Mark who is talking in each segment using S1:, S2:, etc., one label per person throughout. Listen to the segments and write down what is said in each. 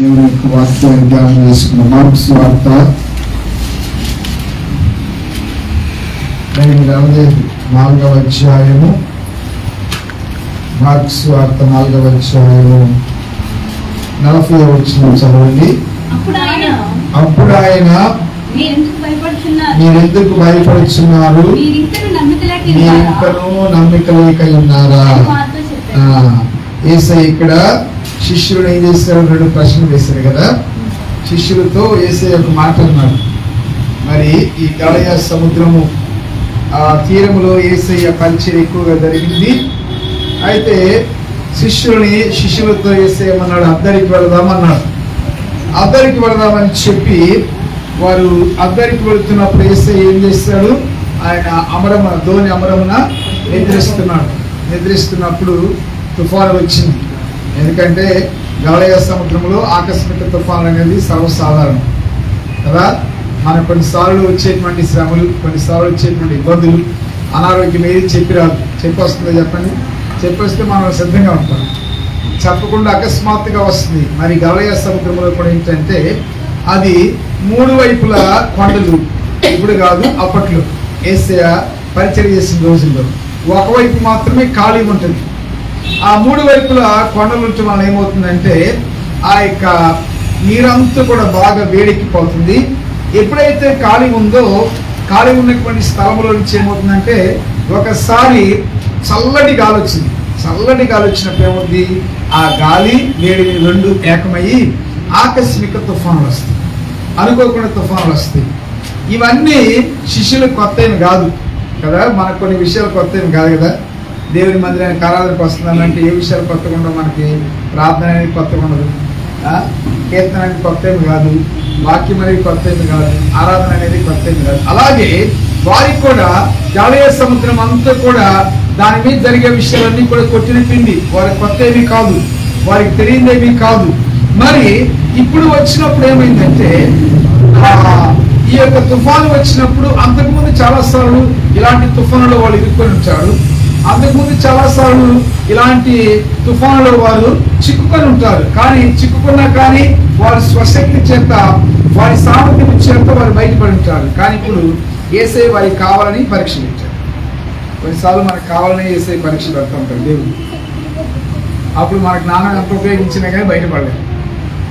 S1: దేవుని యొక్క వాక్యాన్ని ధ్యానం చేసుకున్న మార్క్స్ వార్త ఎనిమిదవది నాలుగవ అధ్యాయము మార్క్స్ వార్త నాలుగవ అధ్యాయము నలభై వచ్చిన చదవండి
S2: అప్పుడు ఆయన
S1: అప్పుడు ఆయన
S2: మీరెందుకు
S1: భయపడుచున్నారు?
S2: మీరింకను నమ్మిక లేక
S1: ఉన్నారా? ఏసై ఇక్కడ శిష్యుడు ఏం చేశారు రెండు ప్రశ్నలు వేశారు కదా? శిష్యులతో వేసే ఒక మాట అన్నాడు. మరి ఈ గలయ సముద్రము ఆ తీరములో ఏసయ్య పరిచయం ఎక్కువగా జరిగింది. అయితే శిష్యుని శిష్యులతో ఏసేయమన్నాడు అద్దరికి వెళదామన్నాడు. అద్దరికి వెళదామని చెప్పి వారు అద్దరికి వెళుతున్నప్పుడు ఏసై ఏం చేస్తాడు? ఆయన అమరమున ధోని అమరమున నిద్రిస్తున్నాడు. నిద్రిస్తున్నప్పుడు తుఫాను వచ్చింది. ఎందుకంటే గలయ సముద్రంలో ఆకస్మిక తుఫాను అనేది సర్వసాధారణం. కదా? మనకు కొన్నిసార్లు వచ్చేటువంటి శ్రమలు కొన్నిసార్లు వచ్చేటువంటి ఇబ్బందులు అనారోగ్యం ఏది చెప్పి రాదు. చెప్పి వస్తుందో చెప్పండి? చెప్పి వస్తే మనం సిద్ధంగా ఉంటాం. చెప్పకుండా అకస్మాత్తుగా వస్తుంది. మరి గలయ సముద్రంలో కూడా ఏంటంటే అది మూడు వైపులా కొండలు ఇప్పుడు కాదు అప్పట్లో ఏసయ పరిచయం చేసిన రోజుల్లో. ఒకవైపు మాత్రమే ఖాళీ ఉంటుంది. ఆ మూడు వైపులా కొండలు నుంచి మనం ఏమవుతుందంటే ఆ యొక్క నీరంతా కూడా బాగా వేడెక్కిపోతుంది. ఎప్పుడైతే ఖాళీ ఉందో ఖాళీ ఉన్నటువంటి స్థలంలో నుంచి ఏమవుతుందంటే ఒకసారి చల్లటి గాలి వచ్చింది. చల్లటి గాలి వచ్చినప్పుడు ఏమవుతుంది? ఆ గాలి వేడి రెండు ఏకమయ్యి ఆకస్మిక తుఫానులు వస్తాయి. అనుకోకుండా తుఫానులు వస్తాయి. ఇవన్నీ శిష్యులు కొత్త కాదు కదా? మనకు కొన్ని విషయాలు కొత్త కాదు కదా? దేవుని మందిరానికి ఆరాధనకు వస్తున్నానంటే ఏ విషయాలు కొత్తగా ఉండవు మనకి? ప్రార్థన అనేది కొత్తగా ఉండదు. కీర్తన అనేది కొత్త ఏమి కాదు. వాక్యం అనేది కొత్త ఏమి కాదు. ఆరాధన అనేది కొత్త ఏమి కాదు. అలాగే వారికి కూడా జాలయ సముద్రం అంతా కూడా దాని మీద జరిగే విషయాలన్నీ కూడా కొట్టిన పిండి. వారికి కొత్త ఏమీ కాదు. వారికి తెలియదేమీ కాదు. మరి ఇప్పుడు వచ్చినప్పుడు ఏమైందంటే ఈ యొక్క తుఫాను వచ్చినప్పుడు అంతకుముందు చాలా సార్లు ఇలాంటి తుఫానులో వాళ్ళు ఇరుక్కొని ఉంటారు. అంతకుముందు చాలా సార్లు ఇలాంటి తుఫానులో వారు చిక్కుకొని ఉంటారు. కానీ చిక్కుకున్నా కానీ వారి స్వశక్తి చేత వారి సామర్థ్యం చేత వారు బయటపడి ఉంటారు. కానీ ఇప్పుడు ఏసై వారికి కావాలని పరీక్ష పెట్టారు కొన్నిసార్లు మనకు కావాలని ఏసై పరీక్ష పెడతా ఉంటారు. దేవుడు. అప్పుడు మనకు నాన్న ఎంత ఉపయోగించినా కానీ బయటపడలేదు.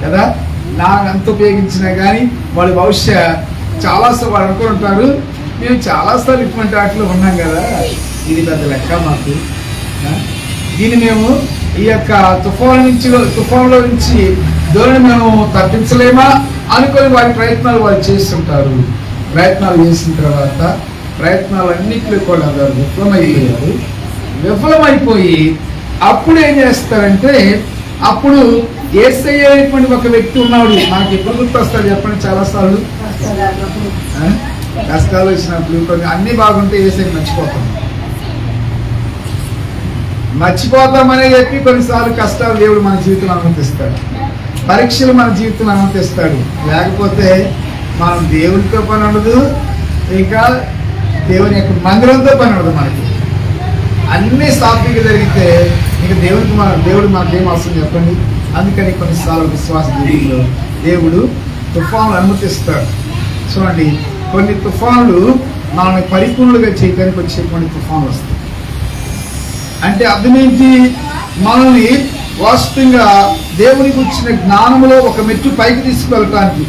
S1: కదా? నాన్న ఎంత ఉపయోగించినా కానీ వాళ్ళు బహుశా చాలాసార్లు వాళ్ళు అనుకుని ఉంటారు. మేము చాలాసార్లు ఇటువంటి వాటిలో ఉన్నాం కదా. ఇది పెద్ద లెక్క మాకు? దీన్ని మేము ఈ యొక్క తుఫాను నుంచి తుఫాన్లో నుంచి ధోరణి మేము తప్పించలేమా అనుకొని వారి ప్రయత్నాలు వాళ్ళు చేస్తుంటారు. ప్రయత్నాలు చేసిన తర్వాత ప్రయత్నాలు అన్నింటిలో కూడా వారు విఫలమైపోయారు విఫలమైపోయి అప్పుడు ఏం చేస్తారంటే అప్పుడు ఏసై అనేటువంటి ఒక వ్యక్తి ఉన్నాడు. మనకి ఎప్పుడు గుర్తొస్తాడు చెప్పండి చాలాసార్లు? కష్టాలు వచ్చినప్పుడు కొన్ని అన్ని బాగుంటే ఏసై మర్చిపోతాం మర్చిపోతామనే చెప్పి కొన్నిసార్లు కష్టాలు దేవుడు మన జీవితంలో అనుమతిస్తాడు. పరీక్షలు మన జీవితంలో అనుమతిస్తాడు. లేకపోతే మనం దేవుడితో పని ఉండదు. ఇంకా దేవుని యొక్క మందిరంతో పని ఉండదు మనకి. అన్ని సాఫీగా జరిగితే ఇక దేవుడికి మన దేవుడు మనకేం అవసరం చెప్పండి? అందుకని కొన్నిసార్లు విశ్వాస జీవితంలో దేవుడు తుఫాను అనుమతిస్తాడు. చూడండి కొన్ని తుఫానులు మనల్ని పరిపూర్ణులుగా చేయడానికి వచ్చేటువంటి తుఫాన్లు వస్తాయి. అంటే అర్థమేంటి? మనల్ని వాస్తవంగా దేవునికి వచ్చిన జ్ఞానములో ఒక మెట్టు పైకి తీసుకువెళ్ళటానికి.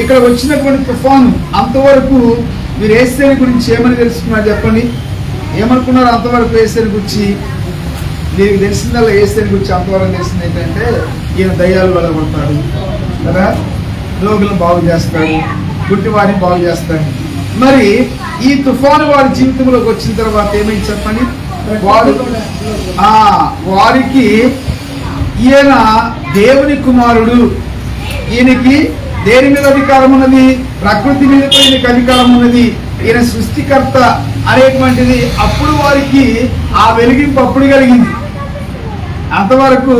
S1: ఇక్కడ వచ్చినటువంటి తుఫాను అంతవరకు మీరు ఏసేని గురించి ఏమని తెలుసుకున్నారు చెప్పండి? ఏమనుకున్నారు అంతవరకు ఏసేని గురించి? మీకు తెలిసిందల్లా ఏసేని గురించి అంతవరకు తెలిసింది ఏంటంటే ఈయన దయ్యాలు వెళ్ళగొడతాడు కదా? రోగులను బాగు చేస్తాడు. గుడ్డి వారిని బాగు చేస్తాడు. మరి ఈ తుఫాను వారి జీవితంలోకి వచ్చిన తర్వాత ఏమైంది చెప్పండి? వారు ఆ వారికి ఈయన దేవుని కుమారుడు. ఈయనకి దేని మీద అధికారం ఉన్నది? ప్రకృతి మీద ఈయనకి అధికారం ఉన్నది. ఈయన సృష్టికర్త అనేటువంటిది అప్పుడు వారికి ఆ వెలిగింపు అప్పుడు కలిగింది. అంతవరకు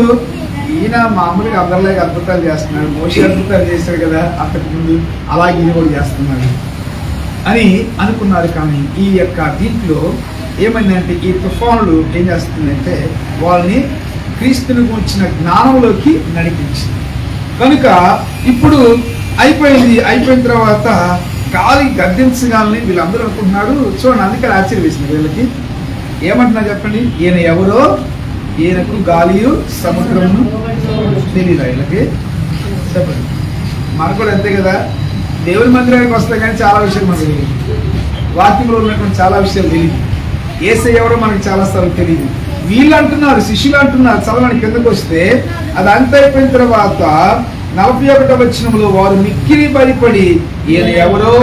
S1: ఈయన మామూలుగా అందరిలాగా అద్భుతాలు చేస్తున్నాడు. మోషి అద్భుతాలు చేశాడు కదా అంతకుముందు అలాగే ఇది కూడా చేస్తున్నాడు అని అనుకున్నారు కానీ ఈ యొక్క దీంట్లో ఏమైందంటే ఈ తుఫానులు ఏం చేస్తుందంటే వాళ్ళని క్రీస్తుని గురించిన జ్ఞానంలోకి నడిపించింది. కనుక ఇప్పుడు అయిపోయింది అయిపోయిన తర్వాత గాలి గద్దించగాలని వీళ్ళందరూ అనుకుంటున్నారు. చూడండి అందుకని ఆశ్చర్యవేసింది వీళ్ళకి. ఏమంటున్నా చెప్పండి? ఈయన ఎవరో? ఈయనకు గాలియు సముద్రమును తెలియదు వీళ్ళకి? చెప్పండి. మనకు కూడా అంతే కదా. దేవుని మందిరానికి వస్తే కానీ చాలా విషయాలు మనకు తెలియదు. వాక్యంలో ఉన్నటువంటి చాలా విషయాలు తెలియదు. ఏసై ఎవరో మనకి చాలా సార్లు తెలియదు వీళ్ళు అంటున్నారు శిష్యులు అంటున్నారు చదవని కిందకు వస్తే అది అంత అయిపోయిన తర్వాత నలభై ఒకటో వచ్చినంలో వారు మిక్కిలి భయపడి ఈయన ఎవరో?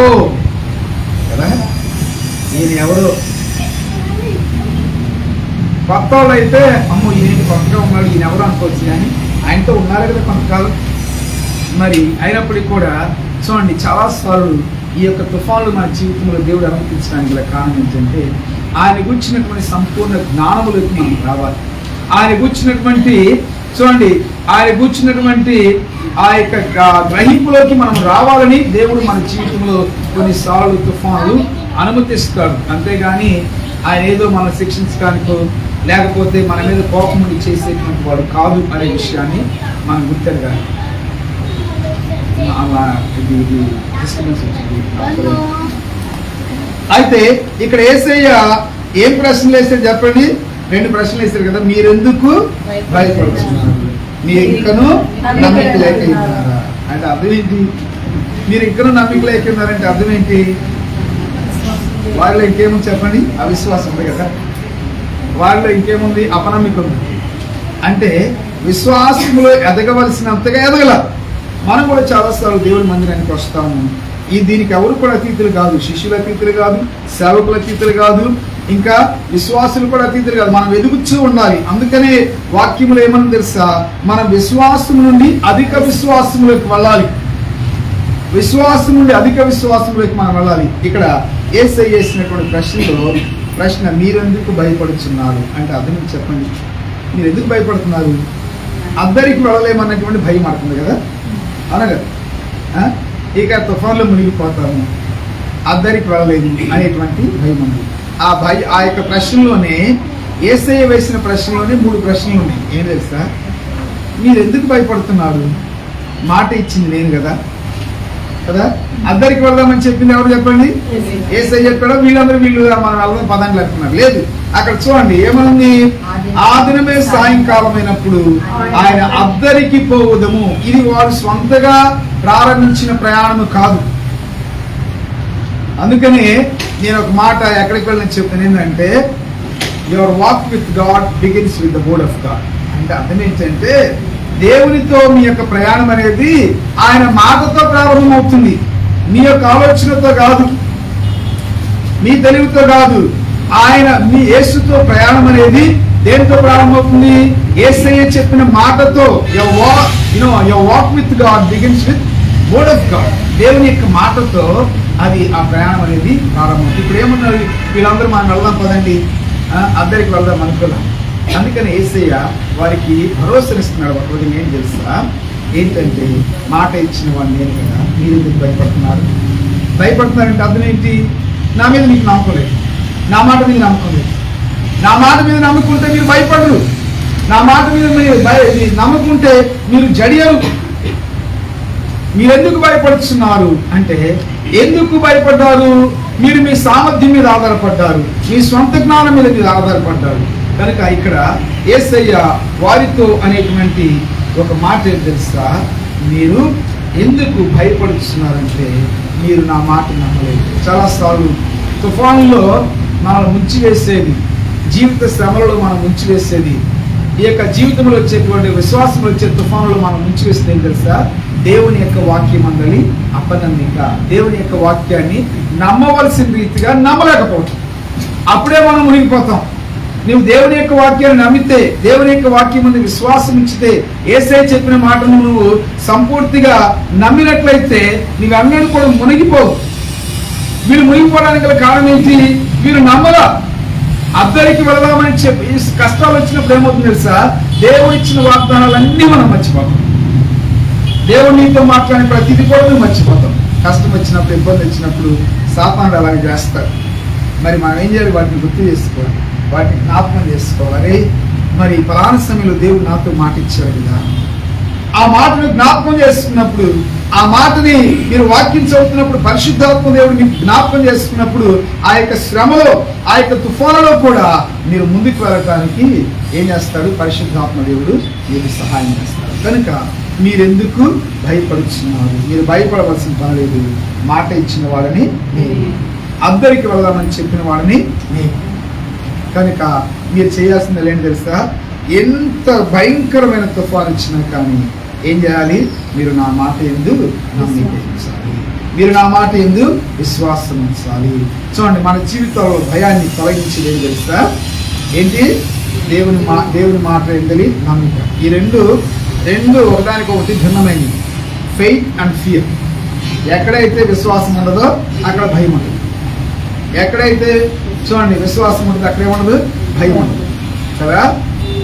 S1: కదా? ఈయన ఎవరో? కొత్త వాళ్ళు అయితే అమ్మో ఈయన కొత్తగా ఉన్నాడు ఈయన ఎవరు అనుకోవచ్చు కానీ ఆయనతో ఉన్నారు కదా కొంతకాలం. మరి అయినప్పటికీ కూడా చూడండి చాలా సార్లు ఈ యొక్క తుఫాన్లు మన జీవితంలో దేవుడు అనుమతించడానికి గల కారణం ఏంటంటే ఆయన గురించినటువంటి సంపూర్ణ జ్ఞానములకు మనం రావాలి ఆయన గురించినటువంటి చూడండి ఆయన కూర్చున్నటువంటి ఆ యొక్క గ- గ్రహింపులోకి మనం రావాలని దేవుడు మన జీవితంలో కొన్నిసార్లు తుఫాన్లు అనుమతిస్తాడు అంతేగాని ఆయన ఏదో మన శిక్షించడానికో లేకపోతే మన మీద కోపం ఉండి చేసేటువంటి వాడు కాదు అనే విషయాన్ని మనం గుర్తెరగాలి అలా ఇది ఇది డిస్టర్బెన్స్ వచ్చింది. అయితే ఇక్కడ ఏసయ్య ఏం ప్రశ్నలు వేసారు చెప్పండి? రెండు ప్రశ్నలు వేసారు కదా మీరెందుకు భయపడుతున్నారు? మీరు ఇంకను నమ్మిక లేక ఉన్నారా అంటే అర్థం ఏంటి? మీరు ఇంకను నమ్మిక లేక ఉన్నారంటే అర్థం ఏంటి? వాళ్ళలో ఇంకేముంది చెప్పండి? అవిశ్వాసం ఉంది కదా. వాళ్ళలో ఇంకేముంది? అపనమ్మిక ఉంది. అంటే విశ్వాసములో ఎదగవలసినంతగా ఎదగల. మనం కూడా చాలాసార్లు దేవుడి మందిరానికి వస్తాము. ఈ దీనికి ఎవరు కూడా అతీతులు కాదు. శిష్యుల అతీతులు కాదు సేవకుల అతీతులు కాదు ఇంకా విశ్వాసులు కూడా అతీతులు కాదు. మనం ఎదుగుతూ ఉండాలి. అందుకనే వాక్యములు ఏమని తెలుసా? మన విశ్వాసం నుండి అధిక విశ్వాసములకు వెళ్ళాలి. విశ్వాసం నుండి అధిక విశ్వాసంలోకి మనం వెళ్ళాలి. ఇక్కడ ఏసై వేసినటువంటి ప్రశ్నలో ప్రశ్న మీరెందుకు భయపడుతున్నారు అంటే అర్థం చెప్పండి. మీరు ఎందుకు భయపడుతున్నారు? అద్దరికి వెళ్ళలేమన్నటువంటి భయం ఆడుతుంది కదా? అనగా ఇక తుఫాన్లో మునిగిపోతాము. అద్దరికి వెళ్ళలేదు అనేటువంటి భయం ఉంది. ఆ భయ ఆ యొక్క ప్రశ్నలోనే ఏసయ్య వేసిన ప్రశ్నలోనే మూడు ప్రశ్నలు ఉన్నాయి. ఏం తెలుసా? మీరు ఎందుకు భయపడుతున్నారు? మాట ఇచ్చింది నేను కదా? కదా? అద్దరికి వెళ్దామని చెప్పింది ఎవరు చెప్పండి? ఏసై చెప్పాడో? వీళ్ళందరూ వీళ్ళు మనం వెళ్దాం పదండి అంటున్నారు లేదు. అక్కడ చూడండి ఏమనుంది? ఆ దినమే సాయంకాలం అయినప్పుడు ఆయన అద్దరికి పోవుదము. ఇది వారు స్వంతగా ప్రారంభించిన ప్రయాణము కాదు. అందుకని నేను ఒక మాట ఎక్కడికి వెళ్ళని చెప్తాను ఏంటంటే your walk with God begins with the word of God అంటే అర్థం ఏంటంటే దేవునితో మీ యొక్క ప్రయాణం అనేది ఆయన మాటతో ప్రారంభమవుతుంది. మీ యొక్క ఆలోచనతో కాదు. మీ తెలివితో కాదు. ఆయన మీ యేసుతో ప్రయాణం అనేది దేనితో ప్రారంభమవుతుంది ఏసయ్య చెప్పిన మాటతో. You know your walk with God begins with word of God దేవుని యొక్క మాటతో అది ఆ ప్రయాణం అనేది ప్రారంభం ఇప్పుడు ఏమన్నారు వీళ్ళందరూ మనం వెళ్దాం పదండి. అందరికి అద్దరికి వెళ్దాం అనుకున్నాం. అందుకని ఏసయ్య వారికి భరోసానిస్తున్నాడు. ఒక రోజు ఏం తెలుసా? ఏంటంటే మాట ఇచ్చిన వాడిని నేను కదా. మీరు ఎందుకు భయపడుతున్నారు? భయపడుతున్నారంటే అర్థం ఏంటి? నా మీద మీకు నమ్మకం లేదు. నా మాట మీద నమ్మకం లేదు నా మాట మీద నమ్ముకుంటే మీరు భయపడరు. నా మాట మీద మీరు భయ మీరు నమ్ముకుంటే మీరు జడియరు. మీరు ఎందుకు భయపడుతున్నారు? అంటే ఎందుకు భయపడ్డారు? మీరు మీ సామర్థ్యం మీద ఆధారపడ్డారు. మీ సొంత జ్ఞానం మీద మీరు ఆధారపడ్డారు. కనుక ఇక్కడ ఏసయ్య వారితో అనేటువంటి ఒక మాట ఏం తెలుసా? మీరు ఎందుకు భయపడుతున్నారంటే మీరు నా మాట నమ్మలేదు. చాలాసార్లు తుఫానులో మనల్ని ముంచి వేసేది జీవిత శ్రమలలో మనం ముంచి వేసేది ఈ యొక్క జీవితంలో వచ్చేటువంటి విశ్వాసంలో వచ్చే తుఫానులో మనం ముంచి వేస్తే ఏం తెలుసా? దేవుని యొక్క వాక్యం అందలి అపనందిక. దేవుని యొక్క వాక్యాన్ని నమ్మవలసిన రీతిగా నమ్మలేకపోవటం. అప్పుడే మనం మునిగిపోతాం. నువ్వు దేవుని యొక్క వాక్యాన్ని నమ్మితే దేవుని యొక్క వాక్యం ముందు విశ్వాసం ఇచ్చితే ఏసై చెప్పిన మాటను నువ్వు సంపూర్తిగా నమ్మినట్లయితే నీవన్నీ కూడా మునిగిపోవు. వీరు మునిగిపోవడానికి గల కారణం ఏంటి? వీరు నమ్మలా అద్దరికి వెళదామని చెప్పి ఈ కష్టాలు వచ్చినప్పుడు ఏమవుతుంది తెలుసా? దేవుడు ఇచ్చిన వాగ్దానాలన్నీ మనం మర్చిపోతాం. దేవుడు నీతో మాట్లాడిన ప్రతిదీ కూడా నువ్వు మర్చిపోతాం. కష్టం వచ్చినప్పుడు ఇబ్బంది వచ్చినప్పుడు సాతానుడు అలాగే చేస్తాడు. మరి మనం ఏం చేయాలి? వాటిని గుర్తు చేసుకోవాలి. వాటిని జ్ఞాపకం చేసుకోవాలి. మరి ఫలానా సమయంలో దేవుడు నాతో మాట ఇచ్చాడు కదా? ఆ మాటను జ్ఞాపకం చేసుకున్నప్పుడు ఆ మాటని మీరు వాక్యం చదువుతున్నప్పుడు పరిశుద్ధాత్మ దేవుడు మీకు జ్ఞాపకం చేసుకున్నప్పుడు ఆ యొక్క శ్రమలో ఆ యొక్క తుఫానులో కూడా మీరు ముందుకు వెళ్ళటానికి ఏం చేస్తాడు పరిశుద్ధాత్మ దేవుడు మీకు సహాయం చేస్తాడు కనుక మీరెందుకు భయపడుతున్నారు? మీరు భయపడవలసిన పని లేదు. మాట ఇచ్చిన వాడని అందరికి వెళదామని చెప్పిన వాడిని నేను. కనుక మీరు చేయాల్సింది ఏంటి తెలుసా? ఎంత భయంకరమైన తుఫాన్ ఇచ్చినా కానీ ఏం చేయాలి? మీరు నా మాట ఎందు నమ్మకించాలి మీరు నా మాట ఎందు విశ్వాసం ఉంచాలి. చూడండి మన జీవితంలో భయాన్ని తొలగించేది ఏం తెలుసా? ఏంటి? దేవుని మా దేవుని మాట ఎందలి నమ్మిక ఈ రెండు రెండు ఒకదానికి ఒకటి భిన్నమైనవి. ఫెయిత్ అండ్ ఫియర్ ఎక్కడైతే విశ్వాసం ఉండదో అక్కడ భయం ఉంటుంది ఎక్కడైతే చూడండి విశ్వాసం ఉంటుంది అక్కడ ఏముండదు? భయం ఉండదు. కదా?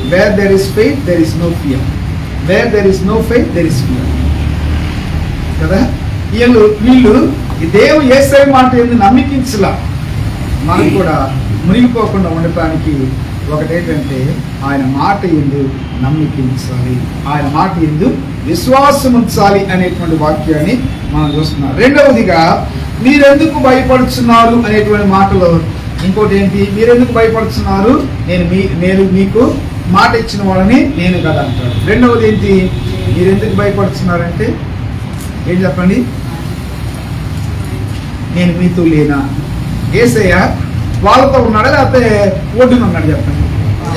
S1: Where there is faith there is no fear where there is no faith there is fear కదా? వీళ్ళు వీళ్ళు ఈ దేవు ఏసై మాట ఏంది నమ్మికించలా? మనం కూడా మునిగిపోకుండా ఉండటానికి ఒకటేంటంటే ఆయన మాట ఎందు నమ్మికించాలి. ఆయన మాట ఎందు విశ్వాసం ఉంచాలి అనేటువంటి వాక్యాన్ని మనం చూస్తున్నాం. రెండవదిగా మీరెందుకు భయపడుతున్నారు అనేటువంటి మాటలో ఇంకోటి ఏంటి? మీరెందుకు భయపడుతున్నారు నేను మీ నేను మీకు మాట ఇచ్చిన వాళ్ళని నేను కదా అంటాడు. రెండవది ఏంటి? మీరెందుకు భయపడుతున్నారంటే ఏం చెప్పండి? నేను మీతో లేనా? ఏసయ్య వాళ్ళతో ఉన్నాడా? లేకపోతే ఒడ్డున ఉన్నాడు చెప్పండి.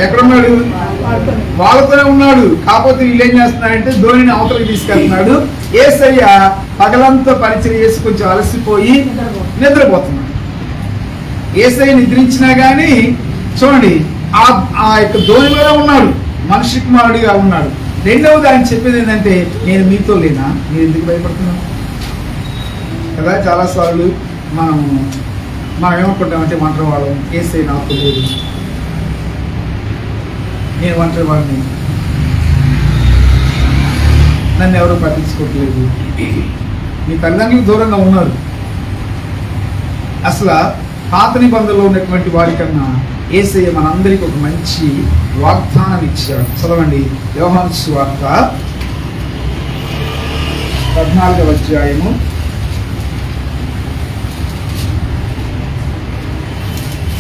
S1: ఎక్కడున్నాడు? వాళ్ళతోనే ఉన్నాడు. కాకపోతే వీళ్ళు ఏం చేస్తున్నారంటే ధోనిని అవతలకి తీసుకెళ్తున్నాడు. ఏసయ్య పగలంతా పరిచయం చేసి కొంచెం అలసిపోయి నిద్రపోతున్నాడు. ఏసయ్య నిద్రించినా కానీ చూడండి ఆ ఆ యొక్క ధోనిలోనే ఉన్నాడు. మనిషి కుమారుడిగా ఉన్నాడు. రెండవది ఆయన చెప్పేది ఏంటంటే నేను మీతో లేనా? మీరు ఎందుకు భయపడుతున్నాను కదా చాలాసార్లు మనం మనం ఏమనుకుంటామంటే ఒంటరి వాళ్ళం ఏసై నాకు లేదు. నేను ఒంటరి వాడిని నన్ను ఎవరు పట్టించుకోవట్లేదు మీ తల్లిదండ్రులు దూరంగా ఉన్నారు. అసలు పాత నిబంధనలో ఉన్నటువంటి వారికన్నా ఏసయ్య మనందరికి ఒక మంచి వాగ్దానం ఇచ్చాడు. చదవండి. యోహాన్ సువార్త పద్నాలుగవ అధ్యాయము.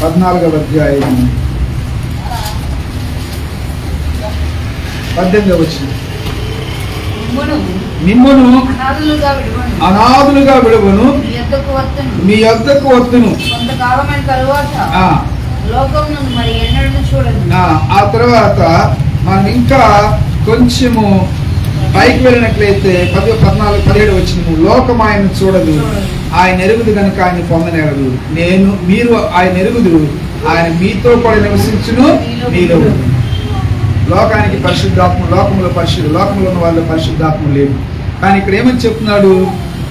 S1: పద్నాలుగవ అధ్యాయము. పద్దెనిమిదవ
S3: మిమ్మును విడువను.
S1: అనాథులుగా విడవను.
S3: మీ యొద్దకు వత్తును.
S1: ఆ, తర్వాత మనం ఇంకా కొంచెము పైకి వెళ్ళినట్లయితే పది పద్నాలుగు పదిహేడు వచ్చిన లోకం ఆయన చూడదు. ఆయన ఎరుగుదు కనుక ఆయన పొందనేరదు. నేను మీరు ఆయన ఎరుగుదు ఆయన మీతో కూడా నివసించును మీలో. లోకానికి పరిశుద్ధాత్మ లోకంలో పరిశుద్ధ లోకంలో ఉన్న వాళ్ళ పరిశుద్ధాత్మ లేదు. కానీ ఇక్కడ ఏమని చెప్తున్నాడు?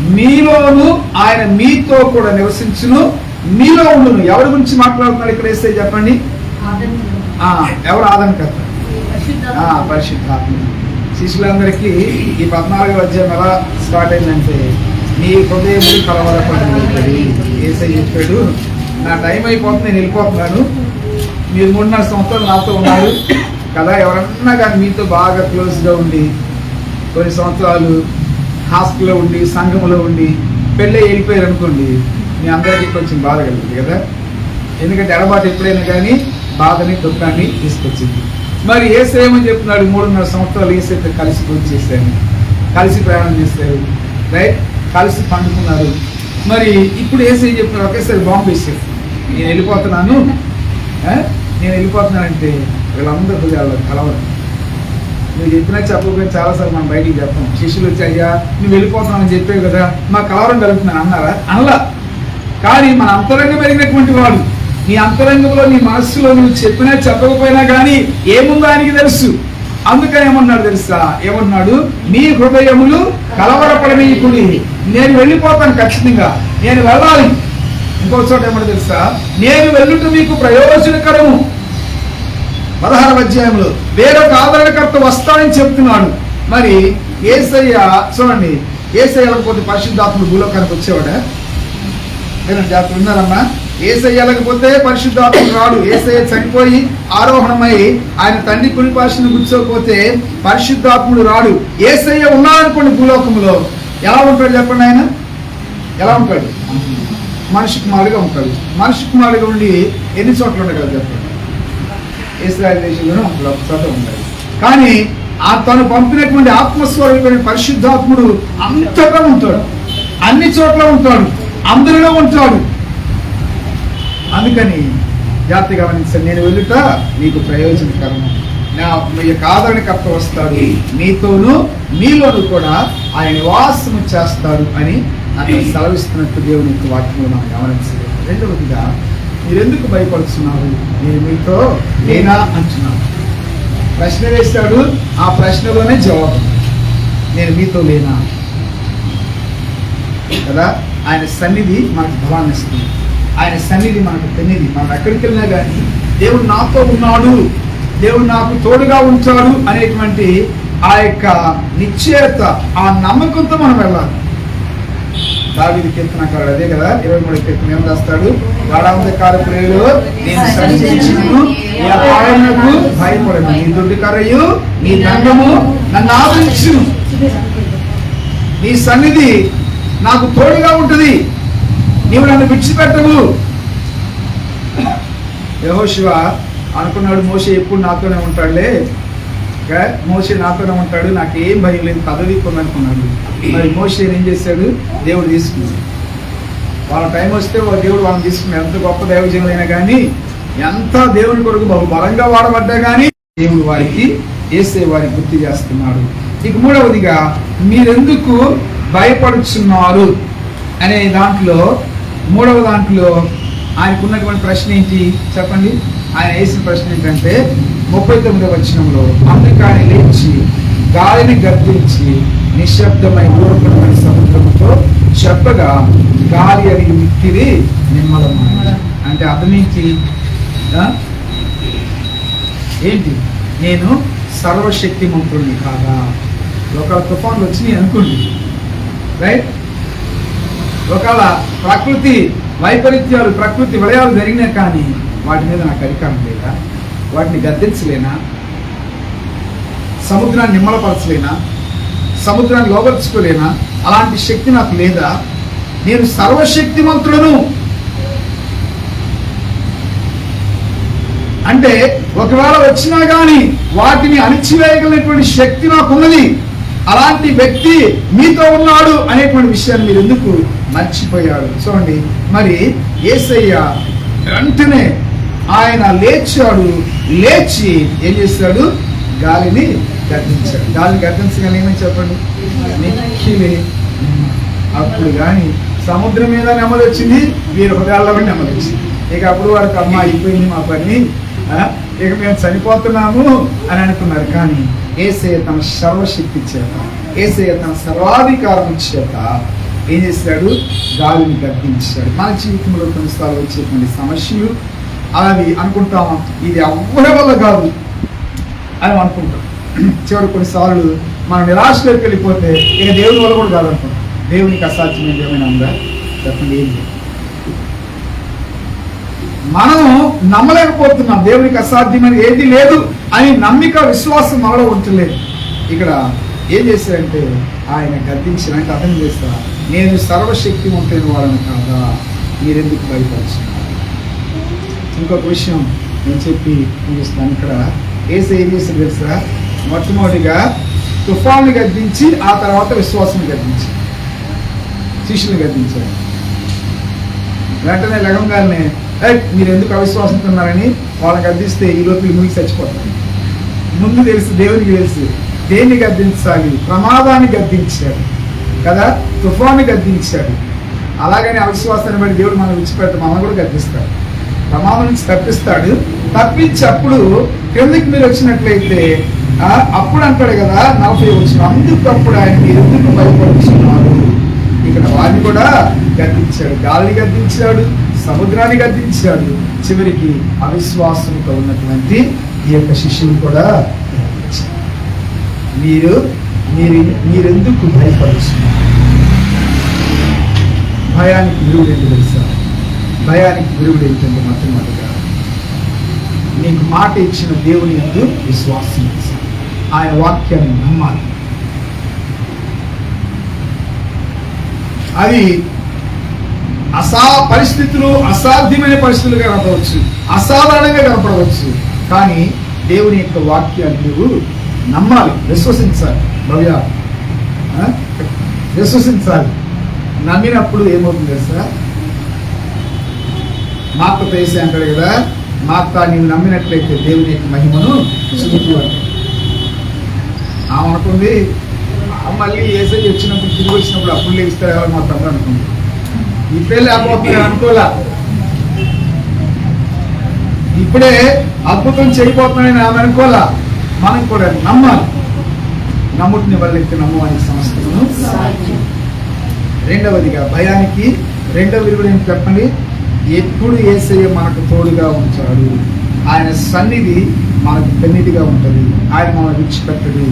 S1: మీలోను ఆయన మీతో కూడా నివసించును మీలో ఉండును. ఎవరి గురించి మాట్లాడుతున్నాడు ఇక్కడ వేస్తే చెప్పండి? ఎవరు ఆదరణకర్త? పరిశుద్ధాత్మ. శిష్యులందరికీ ఈ పద్నాలుగో అధ్యాయం ఎలా స్టార్ట్ అయిందంటే నీ హృదయం కలవరపడి ఏసై చెప్పాడు నా టైం అయిపోతుంది నేను వెళ్ళిపోతున్నాను. మీరు మూడున్నర సంవత్సరాలు నాతో ఉన్నారు. కదా ఎవరన్నా కానీ మీతో బాగా క్లోజ్గా ఉండి కొన్ని సంవత్సరాలు హాస్టల్లో ఉండి సంఘంలో ఉండి పెళ్ళి వెళ్ళిపోయారు అనుకోండి మీ అందరికీ కొంచెం బాధ కలిగింది కదా? ఎందుకంటే ఎడబాటు ఎప్పుడైనా కానీ బాధని దుఃఖాన్ని తీసుకొచ్చింది. మరి ఏసై చెప్తున్నాడు? మూడున్నర సంవత్సరాలు ఏసైతే కలిసి పూజ చేశాను కలిసి ప్రయాణం చేశారు. రైట్? కలిసి పండుకున్నారు. మరి ఇప్పుడు ఏసై చెప్తున్నారు ఒకేసారి బాంబు వేసారు నేను వెళ్ళిపోతున్నాను. నేను వెళ్ళిపోతున్నానంటే వీళ్ళందరూ హృదయాల్లో కలవరు. నువ్వు చెప్పినా చెప్పకపోయినా చాలాసార్లు మనం బయటికి చెప్పాం శిష్యులు వచ్చి అయ్యా నువ్వు వెళ్ళిపోతున్నావు చెప్పావు కదా మా కలవరం కలుగుతున్నాను అన్నారా? అనలా. కానీ మన అంతరంగం ఎరిగినటువంటి వాడు. నీ అంతరంగంలో నీ మనస్సులో నువ్వు చెప్పినా చెప్పకపోయినా కానీ ఏముందో ఆయనకి తెలుసు. అందుకని ఏమన్నాడు తెలుసా? ఏమన్నాడు? నీ హృదయములు కలవరపడనీయకుడి. నేను వెళ్ళిపోతాను ఖచ్చితంగా. నేను వెళ్ళాలి. ఇంకో చోట ఏమన్నా తెలుసా? నేను వెళ్ళుట మీకు ప్రయోజనకరము. పదహారు అధ్యాయంలో వేరొక ఆదరణకర్త వస్తానని చెప్తున్నాడు. మరి ఏసయ్య చూడండి ఏసయ్య లేకపోతే పరిశుద్ధాత్ముడు భూలోకానికి వచ్చేవాడా? జాగ్రత్త ఉన్నారమ్మా ఏసయ్య పరిశుద్ధాత్మ రాడు. ఏసయ్య చనిపోయి ఆరోహణమై ఆయన తండ్రి కులిపాషను కూర్చోకపోతే పరిశుద్ధాత్ముడు రాడు. ఏసయ్య ఉన్నాడనుకోండి భూలోకంలో ఎలా ఉంటాడు చెప్పండి ఆయన? ఎలా ఉంటాడు? మనిషి కుమారుడిగా ఉంటాడు. మనిషి కుమారుడిగా ఉండి ఎన్ని చోట్ల ఉండగలదు చెప్పండి? ఇస్రాయల్ దేశంలోనే ఒక చోట ఉంటాడు. కానీ ఆ తను పంపినటువంటి ఆత్మస్వరూపమైన పరిశుద్ధాత్ముడు అంతటా ఉంటాడు. అన్ని చోట్ల ఉంటాడు. అందరిలో ఉంటాడు అందుకని జాగ్రత్త గమనించండి. నేను వెళ్ళుట నీకు ప్రయోజనకరము నా మీ యొక్క ఆదరణకర్త వస్తాడు. మీతోనూ మీలోను కూడా ఆయన నివాసము చేస్తాడు అని అతను సెలవిస్తున్నట్టు దేవుని యొక్క వాక్యంలో మనం గమనించలేదు. రెండవదిగా మీరెందుకు భయపడుతున్నారు? నేను మీతో లేనా అంటున్నాను. ప్రశ్న వేశాడు. ఆ ప్రశ్నలోనే జవాబు. నేను మీతో లేనా కదా? ఆయన సన్నిధి మనకు బలాన్ని ఇస్తుంది. ఆయన సన్నిధి మనకు తెలియదు. మనం ఎక్కడికి వెళ్ళినా కానీ దేవుడు నాతో ఉన్నాడు దేవుడు నాకు తోడుగా ఉంటాడు అనేటువంటి ఆ యొక్క నిశ్చయత ఆ నమ్మకంతో మనం వెళ్ళాలి. దావిది కీర్తనకారుడు అదే కదా ఇరవై మూడు కీర్తన ఏం రాస్తాడు? గాఢాంధ కారపురేలో నేను సంచరించును నీ భయపడను. నీ దుడ్డు కరయు నీ దండము నన్ను ఆదరించు నీ సన్నిధి నాకు తోడుగా ఉంటుంది. నీవు నన్ను విడిచిపెట్టవు యహోశివ అనుకున్నాడు మోసే ఎప్పుడు నాతోనే ఉంటాడులే. మోసే నాతోనే ఉంటాడు నాకు ఏం భయం లేదు పదవి కొందనుకున్నాడు మరి మోసే ఏం చేశాడు? దేవుడు తీసుకున్నాడు వాళ్ళ టైం వస్తే దేవుడు వాళ్ళని తీసుకున్నాడు ఎంత గొప్ప దైవజనులైనా కానీ ఎంత దేవుని కొరకు బహు బలంగా వాడబడ్డా కానీ దేవుడు వారికి వేస్తే వారికి గుర్తు చేస్తున్నాడు. ఇక మూడవదిగా మీరెందుకు భయపడుచున్నారు అనే దాంట్లో మూడవ దాంట్లో ఆయనకు ఉన్నటువంటి ప్రశ్న ఏంటి? చెప్పండి. ఆయన వేసిన ప్రశ్న ఏంటంటే ముప్పై తొమ్మిదవ వచనంలో అందుకు ఆయన లేచి గాలిని గర్తించి నిశ్శబ్దమై ఊరుకున్న సముద్రంతో చెప్పగా గాలి అని మిక్కిరి నిమ్మలం అంటే అతనికి ఏంటి? నేను సర్వశక్తిమంతుడిని కాదా? ఒక తుఫాన్లు వచ్చి అనుకోండి. రైట్? ఒకవేళ ప్రకృతి వైపరీత్యాలు ప్రకృతి విలయాలు జరిగినా కానీ వాటి మీద నాకు అధికారం లేదా? వాటిని గద్దించలేనా? సముద్రాన్ని నిమ్మలపరచలేనా? సముద్రాన్ని లోపరుచుకోలేనా అలాంటి శక్తి నాకు లేదా? నేను సర్వశక్తిమంతుడను! అంటే ఒకవేళ వచ్చినా కానీ వాటిని అణిచివేయగలిగినటువంటి శక్తి నాకున్నది. అలాంటి వ్యక్తి మీతో ఉన్నాడు అనేటువంటి విషయాన్ని మీరు ఎందుకు మర్చిపోయాడు చూడండి మరి ఏసయ్య వెంటనే ఆయన లేచాడు లేచి ఏం చేశాడు? గాలిని గర్తించాడు గాలిని గర్తించగానే ఏమని చెప్పండి? నిఖిలి అప్పుడు కానీ సముద్రం మీద నెమ్మది వచ్చింది వీరి హృదయాల్లో కూడా నెమ్మది వచ్చింది. ఇక అప్పుడు వాడికి అమ్మ అయిపోయింది మా పని ఇక మేము చనిపోతున్నాము అని అనుకున్నారు. కానీ ఏసయ్య తన సర్వశక్తి చేత ఏసయ్య తన సర్వాధికారం చేత ఏం చేశాడు? గాలిని గర్తించాడు మన జీవితంలో కొన్నిసార్లు వచ్చేటువంటి సమస్యలు అవి అనుకుంటాం ఇది ఎవరి వల్ల కాదు అని అనుకుంటాం. చివరి కొన్నిసార్లు మనం నిరాశలోకి వెళ్ళిపోతే ఇక దేవుని వల్ల కూడా కాదనుకుంటాం. దేవునికి అసాధ్యమైనది ఏమైనా ఉందా? చెప్పండి ఏం లేదు. మనం నమ్మలేకపోతున్నాం దేవునికి అసాధ్యమైన. ఏది లేదు అని నమ్మిక విశ్వాసం మనలో ఉంచలేదు. ఇక్కడ ఏం చేశారంటే ఆయన గద్దించిన అర్థం చేస్తా నేను సర్వశక్తి ఉంటేని వాళ్ళని కాదా? మీరెందుకు భయపడుతున్నారు? ఇంకొక విషయం నేను చెప్పి ముగిస్తాను ఇక్కడ. ఏసే ఏం చేసింది తెలుసా? మొట్టమొదటిగా తుఫాన్ని గద్దించి ఆ తర్వాత విశ్వాసం గద్దించి. శిష్యుని గద్దించారు వెంటనే లగంగానే మీరు ఎందుకు అవిశ్వాసంతో ఉన్నారని వాళ్ళని గద్దిస్తే ఈ లోపల మునిగి చచ్చిపోతారు. ముందు తెలుసు దేవునికి తెలుసు దేన్ని గద్దించాలి? ప్రమాదాన్ని గద్దించాడు. కదా? తుఫాను గద్దించాడు. అలాగని అవిశ్వాసాన్ని బట్టి దేవుడు మనం విడిచిపెట్ట మనం కూడా గద్దిస్తాడు. ప్రమాదం నుంచి తప్పిస్తాడు. తప్పించి అప్పుడు మీరు వచ్చినట్లయితే అప్పుడు అంటాడు కదా నలభై వచ్చిన అందుకు అప్పుడు ఆయన ఎందుకు భయపడుతున్నారు? ఇక్కడ వారిని కూడా గద్దించాడు గాలిని గద్దించాడు సముద్రాన్ని గద్దించాడు. చివరికి అవిశ్వాసంతో ఉన్నటువంటి ఈ యొక్క శిష్యులు కూడా మీరు మీరు మీరెందుకు భయపడుతున్నారు? భయానికి విరుగుడు ఏంటి తెలుసా? భయానికి విరుగుడు ఏంటంటే మొట్టమొదటిగా నీకు మాట ఇచ్చిన దేవుని ఎందు విశ్వాసం ఆయన వాక్యాన్ని నమ్మాలి. అది అసా పరిస్థితులు అసాధ్యమైన పరిస్థితులుగా కనపడవచ్చు. అసాధారణంగా కనపడవచ్చు. కానీ దేవుని యొక్క వాక్యాన్ని నువ్వు నమ్మాలి. విశ్వసించాలి. భవ్య. విశ్వసించాలి. నమ్మినప్పుడు ఏమవుతుంది సార్ మాత అక్క అంటాడు కదా మాత నీవు నమ్మినట్లయితే దేవుని యొక్క మహిమను చూపు ఆమె అనుకుంది మళ్ళీ ఏసై వచ్చినప్పుడు తిరిగి వచ్చినప్పుడు అప్పుడు లేస్తాడు మా తమ్ముడు అనుకుంది. ఇప్పుడే లేకపోతుంది అనుకోలే. ఇప్పుడే అద్భుతం చేయబోతున్నాయని ఆమె అనుకోలే. మనం కూడా నమ్మాలి. నమ్ముటిని వాళ్ళకి నమ్మవానికి సంస్థను రెండవదిగా భయానికి రెండవ విలువ ఏం చెప్పండి? ఎప్పుడు ఏసయ్య మనకు తోడుగా ఉంచాడు ఆయన సన్నిధి మనకు పెన్నిదిగా ఉంటుంది. ఆయన మన విడిచిపెట్టడు.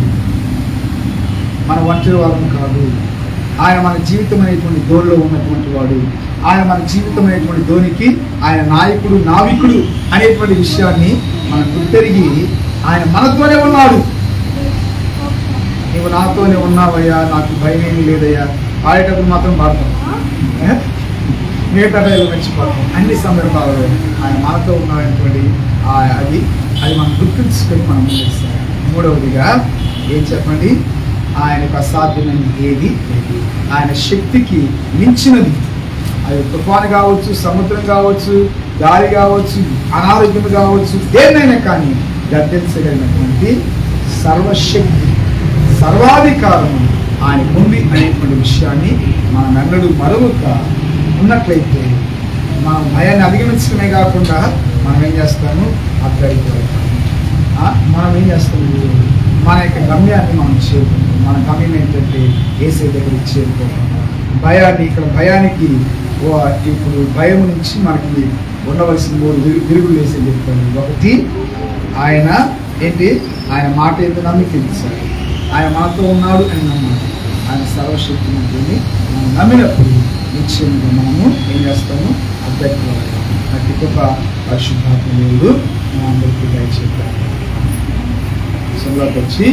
S1: మన ఒంటరి వాళ్ళం కాదు. ఆయన మన జీవితం అనేటువంటి ఉన్నటువంటి వాడు. ఆయన మన జీవితమైనటువంటి ధోనికి ఆయన నాయకుడు నావికుడు అనేటువంటి విషయాన్ని మనం గుర్తెరిగి ఆయన మనతోనే ఉన్నాడు. నువ్వు నాతోనే ఉన్నావయ్యా నాకు భయం ఏమి లేదయ్యా. పాడేటప్పుడు మాత్రం పాడతాం. ఏ? మిగతా టైంలో మర్చిపోతాం. అన్ని సందర్భాలలో ఆయన మనతో ఉన్నటువంటి ఆ అది అది మనం గుర్తుంచుకొని మనం మూడవదిగా ఏం చెప్పండి? ఆయనకు అసాధ్యమైనది ఏది ఆయన శక్తికి మించినది. అది తుఫాను కావచ్చు సముద్రం కావచ్చు గాలి కావచ్చు అనారోగ్యం కావచ్చు దేన్నైనా కానీ గద్దెంచగలిగినటువంటి సర్వశక్తి సర్వాధికారము ఆయన ఉంది అనేటువంటి విషయాన్ని మనం ఎన్నడూ మరొక ఉన్నట్లయితే మనం భయాన్ని అధిగమించడమే కాకుండా మనం ఏం చేస్తాము? అర్థమైపోతాము మనం ఏం చేస్తాము? మన యొక్క గమ్యాన్ని మనం చేరుకుంటాం. మన గమ్యం ఏంటంటే ఏసే దగ్గరికి చేరుకోవడం భయాన్ని ఇక్కడ భయానికి ఓ ఇప్పుడు భయం నుంచి మనకి ఉండవలసిన మూడు విరుగులు వేసి చెప్తాను ఒకటి ఆయన ఏంటి? ఆయన మాట ఎందుకు నమ్మికించాలి ఆయన మనతో ఉన్నాడు అని నమ్మాలి. ఆయన సర్వశక్తి ఉంటుంది మనం నమ్మినప్పుడు నిశ్చయంగా మనము ఏం చేస్తాము? అభ్యర్థులు అతి గొప్ప పరిశుద్ధాత్మ దేవుడు మా అందరికీ దయచేద్దాం వచ్చి